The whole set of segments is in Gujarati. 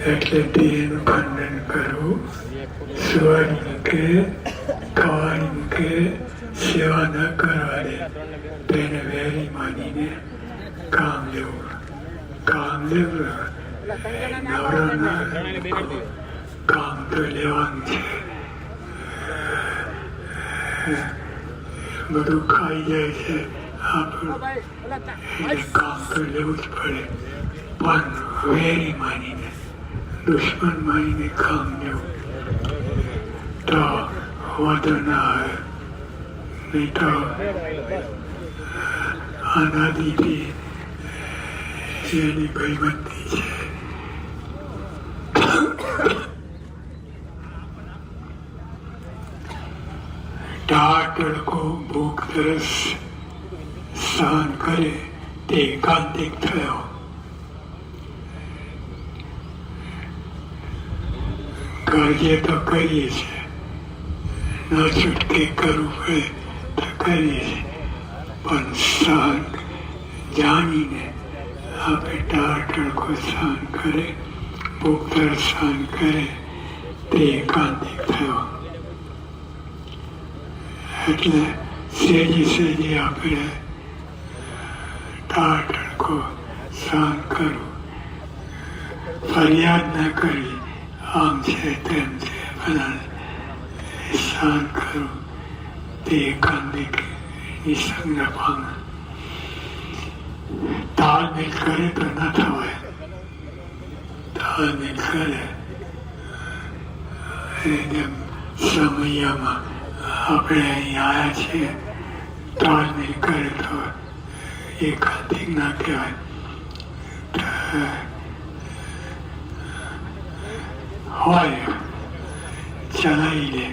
એટલે દેહનું ખંડન કરવું સ્વર મૂકે ખાવાની મૂકે સેવા ન કરવા દે તેને વેરી માનીને કામ લેવું કામ લેવું નવરાના કામ તો લેવાનું છે બધું ખાઈ જાય છે આપણું કામ તો લેવું જ પડે પણ વેરી માનીને માનીને કામ લેવું તો વાંધો ના નહીં તો અનાદિથી જેની ભાઈબંધી છે. ટાટ તડકો, ભૂખ તરસ સહન કરે તે એકાંતિક થયો. કરીએ તો કરીએ છીએ. ના છૂટકે કરવું પડે તો કરીએ છીએ. પણ સહન જાણીને આપણે ટાળ ટળકો સહન કરે પોતર સહન કરે, તે એકાંતિક થયો. એટલે સહેજી સહેજી આપણે ટાળ ટળકો સહન કરવું ફરિયાદ ન કરી આમ છે તેમ છે બધા નિશાન કરું તે એકાંતિક નિસંગ ભાંગ તાલમેલ કરે તો ન થવાય તાલમેલ કરે એકદમ સમયમાં આપણે અહીં આવ્યા છીએ તાલમેલ કરે તો એકાંતિક ના કહેવાય હોય ચલાવી લે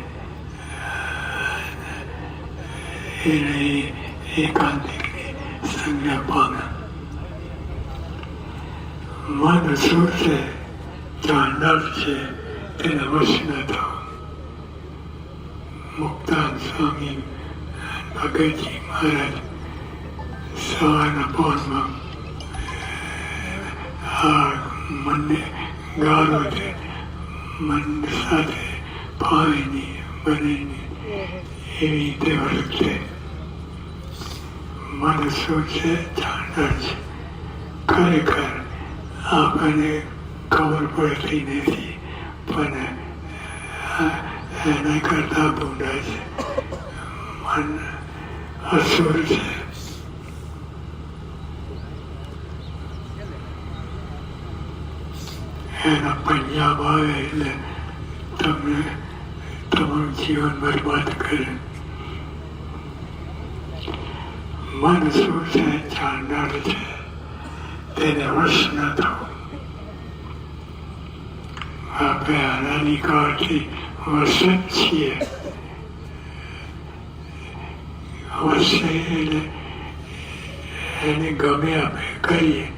એને એકાંતિકની સંજ્ઞા પામે મન શું છે જાણનાર છે તેને વશ ન થવું મુક્તાન સ્વામી ભગતજી મહારાજ સવારના પોરમાં આ મને ગાળો છે મન સાથે ફાવીની બનેની એવી રીતે વર્તે મન શું છે જાણનાર છે ખરેખર આપણને ખબર પડતી નથી પણ એના કરતા ભૂંડા છે મન અસુર છે એના પંજાબ આવે એટલે તમને તમારું જીવન બરબાદ કરે. મન શું છે? જાણનાર છે. તેને વશ ન થવું. આપણે આનાની કાળથી વશ જ છીએ. વસે એટલે એને ગમે આપણે કરીએ.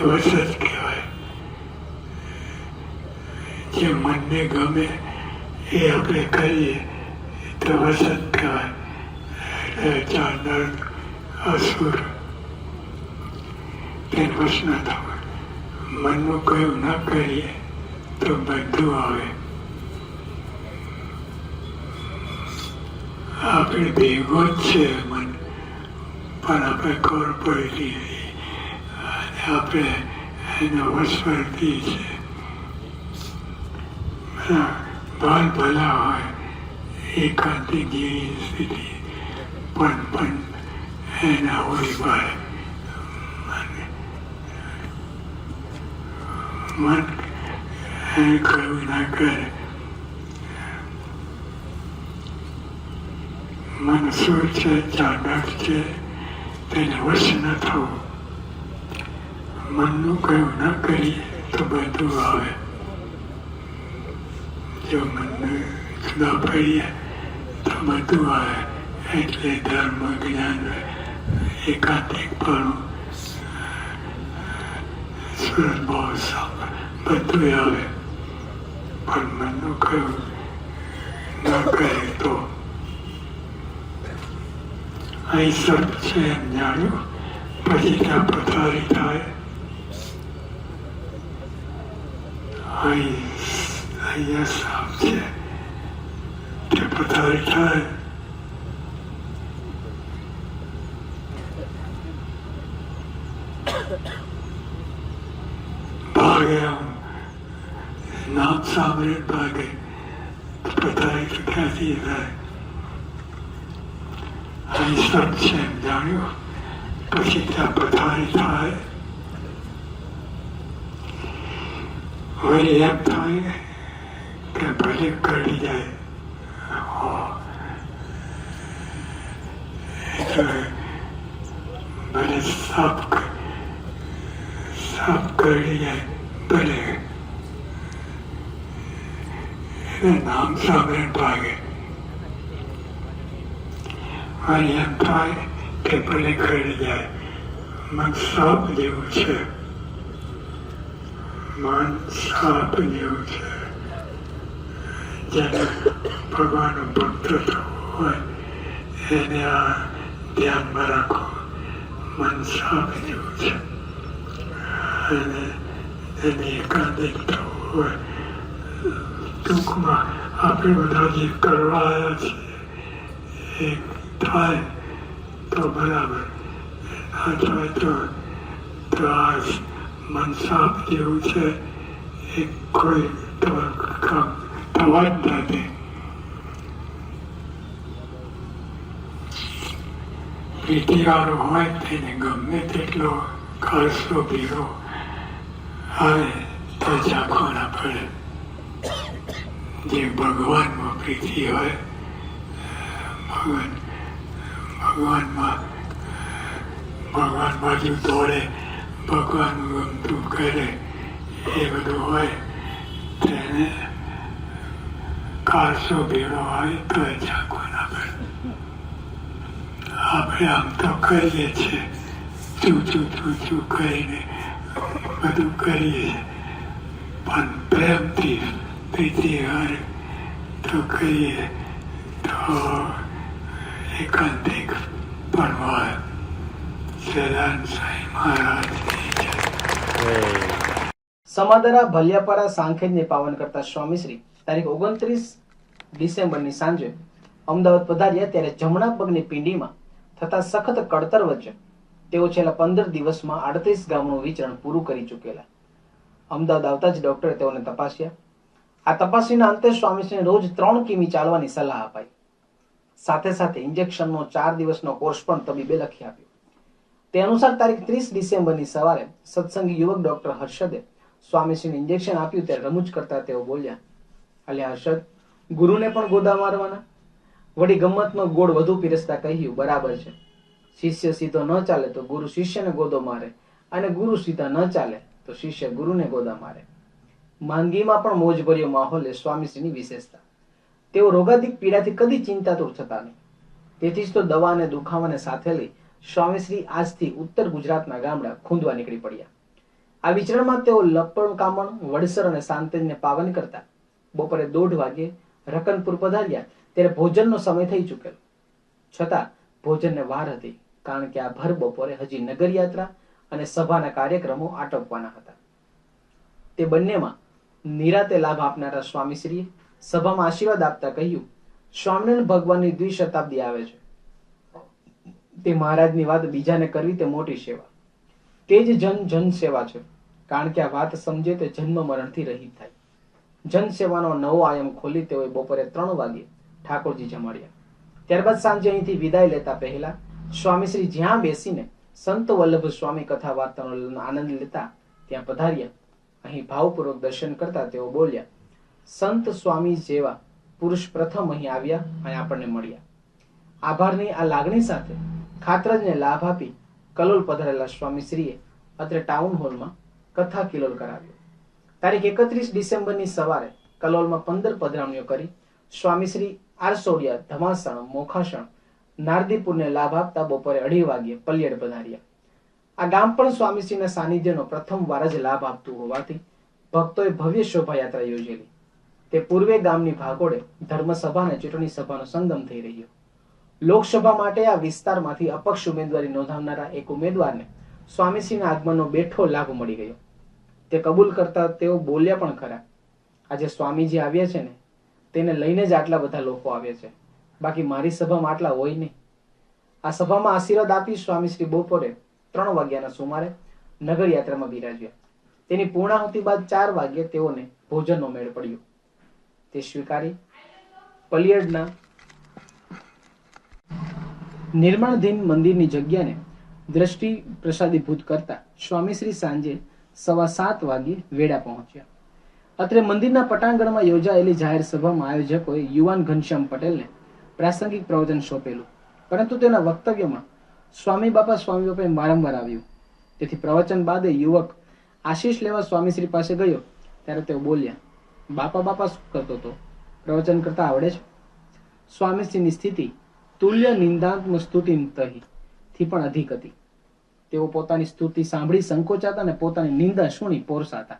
એ વસ જ કહેવાય. જે મનને ગમે એ આપણે કરીએ. તો વસંત કહેવાય એટલે જાણનાર અસુર. તેને વશ ન થવું મનનું કયું ન કરીએ તો બધું આવે. આપણે ભેગો જ છે મન, પણ આપણે ખબર નથી. આપણે એનો વસવર્તી છે. બાલ ભલા હોય એકાંતિક જેવી સ્થિતિ. પણ પણ એના હોય પાડે મન એ કહ્યું ના કરે. મન શું છે ચાડક છે, તેને વશ ન થવું. મનનું કયું ન કરીએ તો બધું આવે. જો મનને જુદા પડીએ તો બધું આવે એટલે ધર્મ જ્ઞાન એકાંતિક પણ સુરત ભાવ સાપ બધું આવે પણ મનનું કયું ન કરે તો અહીં સર્પ છે એમ જાણ્યું પછી ત્યાં પથારી થાય અહીં અહીંયા સાપ છે તે પથારી થાય ભાગે આમ નામ સાંભળે ભાગે પથારી ક્યાંથી થાય અહીં સબ છે એમ જાણ્યું પછી ત્યાં પથારી થાય વળી એમ થાય કે ભલે કરી જાય. ભલે સાફ સાફ કરી જાય, ભલે. એને નામ સાંભળે ભાગે. વળી એમ થાય કે ભલે કરી જાય, મન સાપ જેવું છે. મન સાપ જેવું છે. જેને ભગવાનનો ભક્ત થવું હોય એને આ ધ્યાનમાં રાખો મન સાફ જેવું છે અને એને એકાંતિક હોય ટૂંકમાં આપણે બધા જે કરવા આવ્યા છીએ એ થાય તો બરાબર ના થાય તો ત્રાસ મન સાફ જેવું છે એ કોઈ તમારું કામ થવા જ નથી પ્રીતિવાળો હોય તેને ગમે તેટલો ખર્ચો ભીરો આવે તો ઝાંખો ના પડે જે ભગવાનમાં પ્રીતિ હોય ભગવાન ભગવાનમાં ભગવાન બાજુ દોડે ભગવાનનું ગમતું કરે એ બધું હોય તેને કારસો ભેળો હોય તો એ ચાકુ ના પડે આપણે આમ તો કરીએ છીએ ચૂ ચૂ ચૂ ચૂ કરીને બધું કરીએ પણ પ્રેમથી પ્રીતિ હર તો કરીએ તો એકાંતિક પણ હોય સેલાન સાંઈ મહારાજની જય સમાદરા ભલિયાપારા સાંખેજને પાવન કરતા સ્વામી શ્રી, તારીખ ઓગણત્રીસ ડિસેમ્બરની સાંજે અમદાવાદ પધાર્યા ત્યારે જમણા પગની પિંડીમાં થતા સખત કડતર વચ્ચે તેઓ છેલ્લા પંદર દિવસમાં આડત્રીસ ગામનું વિચરણ પૂરું કરી ચૂકેલા. અમદાવાદ આવતા જ ડોક્ટરે તેઓને તપાસ્યા. આ તપાસણીના અંતે સ્વામીશ્રીને રોજ ત્રણ કિમી ચાલવાની સલાહ અપાઈ. સાથે સાથે ઇન્જેક્શનનો ચાર દિવસનો કોર્સ પણ તબીબે લખી આપ્યો. તે અનુસાર તારીખ ત્રીસ ડિસેમ્બરની સવારે સત્સંગી યુવક ડોક્ટર હર્ષદે સ્વામીશ્રીને ઇન્જેક્શન આપ્યું ત્યારે રમૂજ કરતા તેઓ બોલ્યા, અલ્યા હર્ષદ ગુરુને પણ ગોદા મારવાના? વળી ગમ્મતનો ગોળ વધુ પીરસતા કહ્યું, બરાબર છે. શિષ્ય સીધો ન ચાલે તો ગુરુ શિષ્યને ગોદો મારે અને ગુરુ સીધા ન ચાલે તો શિષ્ય ગુરુને ગોદા મારે. માંદગીમાં પણ મોજભર્યો માહોલ એ સ્વામીશ્રીની વિશેષતા. તેઓ રોગાધિક પીડાથી કદી ચિંતાતુર થતા નહીં. તેથી જ તો દવા અને દુખાવાને સાથે લઈ સ્વામીશ્રી આજથી ઉત્તર ગુજરાતના ગામડા ખૂંદવા નીકળી પડ્યા. આ વિચરણમાં તેઓ લપણ, કામણ, વડસર અને સાંતેજને પાવન કરતા બપોરે દોઢ વાગે રકનપુર પધાર્યા. ત્યારે ભોજનનો સમય થઈ ચૂકેલો. છતાં ભોજનને વાર હતી, કારણ કે આ ભર બપોરે હજી નગર યાત્રા અને સભાના કાર્યક્રમો આટોપવાના હતા. તે બંનેમાં નિરાતે લાભ આપનારા સ્વામીશ્રીએ સભામાં આશીર્વાદ આપતા કહ્યું, સ્વામિનારાયણ ભગવાનની દ્વિશતાબ્દી આવે છે. તે મહારાજની વાત બીજાને કરવી તે મોટી સેવા. તે જ જન જન સેવા છે, કારણ કે આ વાત સમજે તે જન્મ મરણથી રહિત થાય. જન સેવાનો નવો આયામ ખોલી તેઓએ બપોરે ત્રણ વાગે ઠાકોરજી જમાડ્યા. ત્યારબાદ સાંજે અહીંથી વિદાય લેતા પહેલા સ્વામીશ્રી જ્યાં બેસીને સંત વલ્લભ સ્વામી કથા વાર્તાનો આનંદ લેતા ત્યાં પધાર્યા. અહીં ભાવપૂર્વક દર્શન કરતા તેઓ બોલ્યા, સંત સ્વામી જેવા પુરુષ પ્રથમ અહીં આવ્યા અને આપણને મળ્યા. આભારની આ લાગણી સાથે ખાતરજને લાભ આપી કલોલ પધારેલા સ્વામીશ્રીએ અત્રે ટાઉન હોલમાં કથા કિલોલ કરાવ્યો. તારીખ એકત્રીસ ડિસેમ્બરની સવારે કલોલમાં પંદર પધરામણીઓ કરી સ્વામીશ્રી આરસોડિયા ધમાસણ, મોખાસણ, નારદીપુરને લાભ આપતા બપોરે અઢી વાગ્યે પલ્યડ પધાર્યા. આ ગામ પણ સ્વામીશ્રીના સાનિધ્યનો પ્રથમ વાર જ લાભ આપતું હોવાથી ભક્તોએ ભવ્ય શોભાયાત્રા યોજેલી. તે પૂર્વે ગામની ભાગોળે ધર્મસભા અને ચૂંટણી સભાનો સંગમ થઈ રહ્યો. લોકસભા માટે આ વિસ્તારમાંથી અપક્ષ ઉમેદવારી નોંધાવનારા એક ઉમેદવારને સ્વામીશ્રીના આગમનનો બેઠો લાભ મળી ગયો. તે કબૂલ કરતા તેઓ બોલ્યા પણ ખરા. આજે સ્વામીજી આવ્યા છે ને, તેને લઈને જ આટલા બધા લોકો આવે છે. બાકી મારી સભામાં આટલા હોય નહીં. આ સભામાં આશીર્વાદ આપી સ્વામી શ્રી બપોરે ત્રણ વાગ્યાના સુમારે નગર યાત્રામાં બિરાજ્યા. તેની પૂર્ણાહુતિ બાદ ચાર વાગ્યે તેઓને ભોજનનો મેળ પડ્યો. તે સ્વીકારી પલિયડના નિર્માણધીન મંદિરની જગ્યાને દ્રષ્ટિ પ્રસાદીભૂત કરતા સ્વામીશ્રી સાંજે સવા સાત વાગ્યે વેડા પહોંચ્યા. અત્રે મંદિરના પટાંગણમાં યોજાયેલી જાહેર સભામાં આયોજકોએ યુવાન ઘનશ્યામ પટેલને પ્રાસંગિક પ્રવચન સોંપેલું. પરંતુ તેના વક્તવ્યમાં સ્વામી બાપા સ્વામી બાપાએ વારંવાર આવ્યું. તેથી પ્રવચન બાદ યુવક આશીષ લેવા સ્વામીશ્રી પાસે ગયો, ત્યારે તેઓ બોલ્યા, બાપા બાપા, શું કરતો હતો? પ્રવચન કરતા આવડે છે? સ્વામીશ્રીની સ્થિતિ તુલ્ય નિંદાત્મ સ્તુતિ થી પણ અધિક હતી. તેઓ પોતાની સ્તુતિ સાંભળી સંકોચાતા અને પોતાની નિંદા સુણી પોરસાતા.